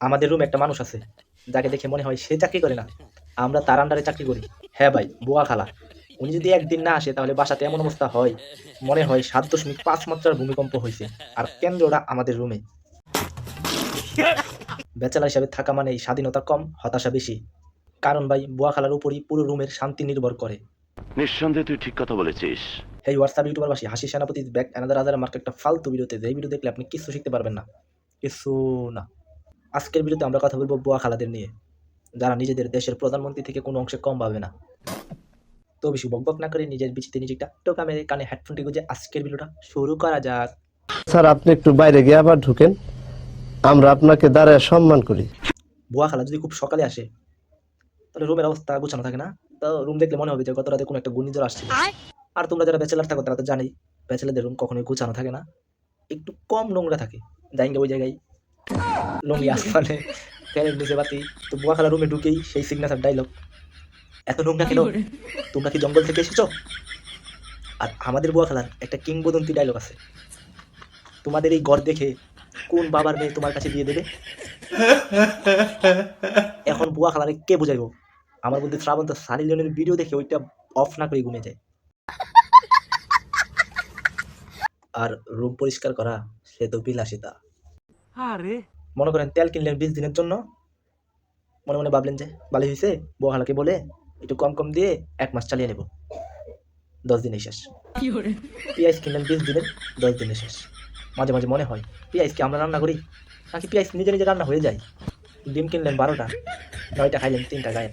আমাদের রুম একটা মানুষ আছে যাকে দেখে মনে হয় সে চাকরি করে না। আমরা তার আন্ডারে চাকরি করি। হ্যাঁ ভাই বুয়া খালা। উনি যদি একদিন না আসে তাহলে বাসাতে এমন অবস্থা হয় মনে হয় সাত দশমিক পাঁচ মাত্রার ভূমিকম্প হয়েছে আর কেন্দ্রটা আমাদের রুমে ব্যাচেলার হিসাবে থাকা মানে স্বাধীনতা কম হতাশা বেশি। কারণ ভাই বুয়া খালার উপরই পুরো রুমের শান্তি নির্ভর করে। নিঃসন্দেহে তুই ঠিক কথা বলেছিস। এই হোয়াটসঅ্যাপ ইউটিউবারবাসী হাসি সেনাপতি ব্যাক অ্যানাদার আদার মার্ক একটা ফালতু ভিডিওতে যে ভিডিও দেখলে আপনি কিছু শিখতে পারবেন না। কিছু না। আজকের ভিডিওতে আমরা কথা বলব বুয়া খালাদের নিয়ে যারা নিজেদের দেশের প্রধানমন্ত্রী থেকে কোনো অংশে কম পাবে না। তো বেশি বকবক না করে নিজের বিচিতে নিজেটা টোকা মেরে কানে হেডফোনটি গুঁজে আজকের ভিডিওটা শুরু করা যাক। স্যার আপনি একটু বাইরে গিয়ে আবার ঢুকেন। আমরা আপনাকে দাঁড়ায় সম্মান করি। বুয়া খালা যদি খুব সকালে আসে তাহলে রুমের অবস্থা গুছানো থাকে না? তো রুম দেখলে মনে হবে যে গত রাতে কোনো একটা ঘূর্ণিঝড় আসছে আর তোমরা যারা ব্যাচেলার থাকো তারা তো জানেই ব্যাচেলারদের রুম কখনোই গুছানো থাকে না। একটু কম নোংরা থাকে যাইঙ্গে ওই জায়গায় লঙ্গি আসমানে ফ্যানের নিচে বাতি তো বুয়া খালা রুমে ঢুকেই সেই সিগনেচার ডাইলগ এত নোংরা কেন? তোমরা কি জঙ্গল থেকে এসেছ? আর আমাদের বুয়া খালার একটা কিংবদন্তি ডায়লগ আছে। তোমাদের এই ঘর দেখে কোন বাবার মেয়ে তোমার কাছে দিয়ে দেবে? এখন বুয়া খালারে কে বুঝাইবো? আমার বলতে শ্রাবণ তো সানি লিওনের ভিডিও দেখে ওইটা অফ না করে ঘুমিয়ে যায়। আর রুম পরিষ্কার করা সে তো বিলাসিতা। মনে করেন তেল কিনলেন বিশ দিনের জন্য মনে মনে ভাবলেন যে ভালোই হয়েছে বুয়া খালাকে বলে একটু কম কম দিয়ে এক মাস চালিয়ে নেব। দশ দিনে শেষ। পেঁয়াজ কিনলেন বিশ দিনের দশ দিনে শেষ। মাঝে মাঝে মনে হয় পেঁয়াজ কি আমরা রান্না করি? নাকি পেঁয়াজ নিজে নিজে রান্না হয়ে যায়? ডিম কিনলেন বারোটা নয়টা খাইলেন তিনটা গায়ে।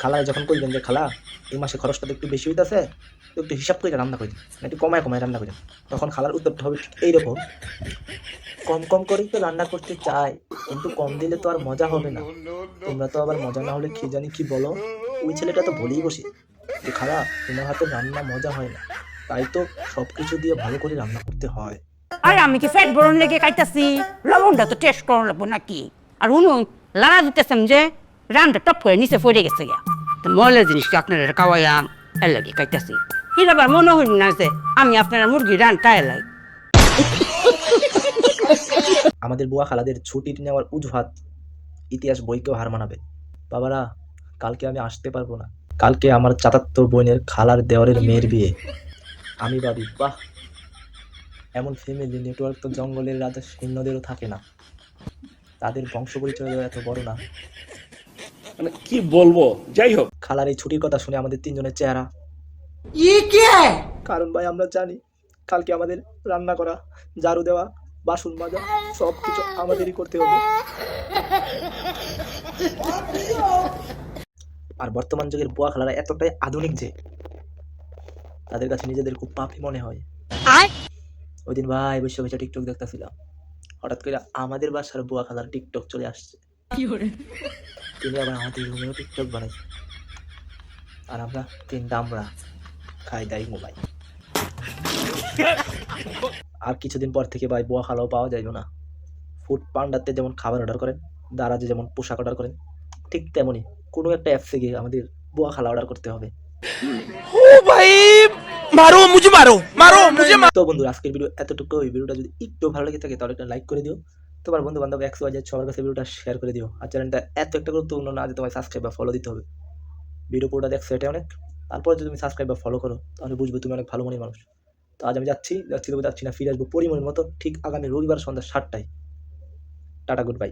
খালায় যখন কইলেন যে খালা এই মাসে খরচটা তো একটু বেশি হইতাছে একটু হিসাব করে রান্না করি একটু কমায় কমায় রান্না করি তখন খালার উত্তরটা হবে এইরকম। কম কম করেই তো রান্না করতে চাই কিন্তু কম দিলে তো আর মজা হবে না। তোমরা তো আবার মজা না হলে কি জানি কি বলো? ওই ছেলেটা তো বলেই বসে যে, খালা, তোমার হাতে রান্না মজা হয় না। তাই তো সব কিছু দিয়ে ভালো করে রান্না করতে হয়। আরে, আমি কি ফ্যাট বরণ লেগে খাইতাছি? লবণটা তো টেস্ট করা লাগবো নাকি? আর উনুন লাড়া দিতেছেন যে রানটা টপ করে নিচে পড়ে গেছে গা। তো ময়লা জিনিসটা আপনারা খাওয়াইয়াম এর লাগে খাইতাছি। হির আবার মনে হইল না যে আমি আপনারা মুরগি রান তাই লাগে আমাদের বুয়া খালাদের ছুটি নেওয়ার উজুহাত ইতিহাস বইকেও হার মানাবে। বাবারা কালকে আমি আসতে পারব না। কালকে আমার চাতাত্তর বোনের খালার দেওয়ারের মেয়ের বিয়ে। আমি ভাবি বাহ এমন ফ্যামিলি নেটওয়ার্ক তো জঙ্গলের রাজা সৈন্যদেরও থাকে না। তাদের বংশ পরিচয় এত বড় না। মানে কি বলব? যাই হোক। খালার এই ছুটির কথা শুনে আমাদের তিনজনের চেহারা কারণ ভাই আমরা জানি কালকে আমাদের রান্না করা ঝাড়ু দেওয়া বাসন মাজা সব কিছু আমাদেরই করতে হবে। আর বর্তমান যুগের বোয়া খেলারা এতটাই আধুনিক যে তাদের কাছে নিজেদের খুব পাপি মনে হয়। ওই দিন ভাই বসে বসে টিকটক দেখতেছিলাম। হঠাৎ করে আমাদের বাসার বোয়া খেলার টিকটক চলে আসছে। তিনি আবার আমাদের রুমেও টিকটক বানাইছে। আর আমরা তিন দামরা খাই দাই মোবাইল। আর কিছুদিন পর থেকে ভাই বোয়া খালাও পাওয়া যাইব না। ফুড পান্ডাতে যেমন খাবার অর্ডার করেন দারাজে যেমন পোশাক অর্ডার করেন ঠিক তেমনই কোনো একটা অ্যাপসে গিয়ে আমাদের বোয়া খালা অর্ডার করতে হবে। ও ভাই মারো মুজে মারো মারো মুজে মারো তো বন্ধুরা আজকের ভিডিও এতটুকু। এই ভিডিওটা যদি একটু ভালো লাগে থাকে তাহলে একটা লাইক করে দিও। তোমার বন্ধু বান্ধব একশো হাজার সবার কাছে ভিডিওটা শেয়ার করে দিও। আর চ্যানেলটা এত একটা গুরুত্বপূর্ণ না যে তোমায় সাবস্ক্রাইব বা ফলো দিতে হবে। ভিডিও পুরোটা দেখছ এটা অনেক। তারপর যদি তুমি সাবস্ক্রাইব বা ফলো করো, তাহলে বুঝবে তুমি অনেক ভালো মনের মানুষ। তো আজ আমি যাচ্ছি যাচ্ছি তবে যাচ্ছি না, ফিরে আসব পরিমাণের মতো ঠিক আগামী রবিবার সন্ধ্যা সাতটায়। Tata good bye